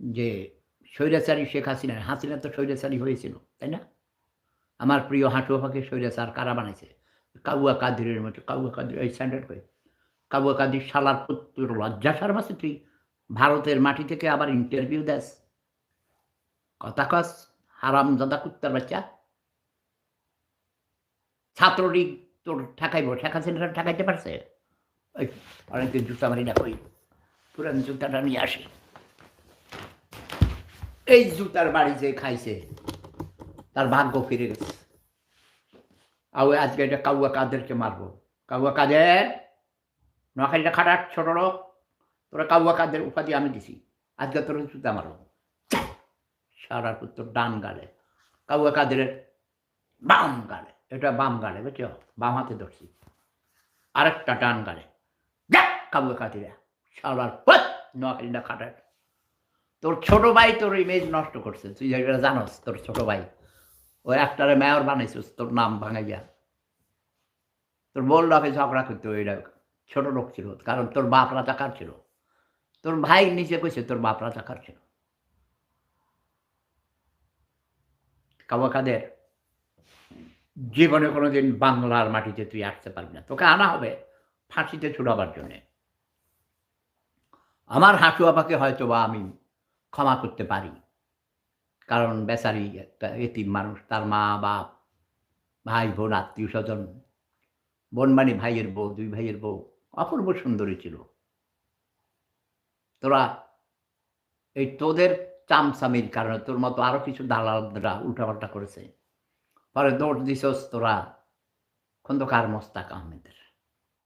যে স্বৈরাচারী শেখ হাসিনা হাসিনা তো স্বৈরাচারী হয়েছিল, তাই না? আমার প্রিয় হাঁটুয়াপাকে স্বৈরাচার কারা বানাইছে? কাউয়া কাদিরের মতো, কাউয়া কাদির, এই স্ট্যান্ডার্ড করে কাউয়া কাদির শালার পুত্র লজ্জা সারমাসে তুই ভারতের মাটি থেকে আবার ইন্টারভিউ দেস। কথা কস, হারাম দাদা কুত্তার বাচ্চা। ছাত্রলীগ তোর ঠেকাইব, শেখ হাসিনা ঠেকাইতে পারছে? ওই অনেকে জুতা মারি না কই? পুরান জুতাটা নিয়ে আসি। এই জুতার বাড়ি যে খাইছে, তার ভাগ্য ফিরে গেছে। ওই আজকে এটা কাউয়া কাদেরকে মারবো। কাউয়া কাদের? নোয়াখালীটা খাটার ছোট লোক। তোরা কাউয়া কাদের উপাধি আমি দিছি। আজকে তোর জুতা মারো সারা পুত্র ডান গালে। কাউয়া কাদের? বাম গালে। এটা বাম গালে, বুঝছ? বাম হাতে ধরছি। আরেকটা ডান গালে। কাউয়া কাদিরা। সারার পথ নোয়াখালীটা খাটার তোর ছোট ভাই তোর ইমেজ নষ্ট করছে, তুই যেটা জানোস, তোর ছোট ভাই। ওই একটারে মেয়র বানাইছিস, তোর নাম ভাঙাইয়া। তোর বল রাখে ঝগড়া করতো এটা ছোট লোক ছিল, কারণ তোর বাপ রাজাকার ছিল? তোর ভাই নিচে কইছে, তোর বাপ রাজাকার ছিল? কাবা কাদের জীবনে কোনোদিন বাংলার মাটিতে তুই আসতে পারবি না। তোকে আনা হবে ফাঁসিতে ছুড়াবার জন্যে। আমার হাঁটু আপাকে হয়তো বা আমি ক্ষমা করতে পারি। কারণ বেচারি একটা এতিম মানুষ, তার মা, বাপ, ভাই, বোন, আত্মীয় স্বজন, বোন মানে ভাইয়ের বউ, দুই ভাইয়ের বউ, অপূর্ব সুন্দরী ছিল। তোরা এই তোদের চামচামির কারণে তোর মতো আরও কিছু দালালরা উল্টাপাল্টা করেছে। পরে দৌড় দিছস তোরা খন্দকার মোস্তাক আহমেদের।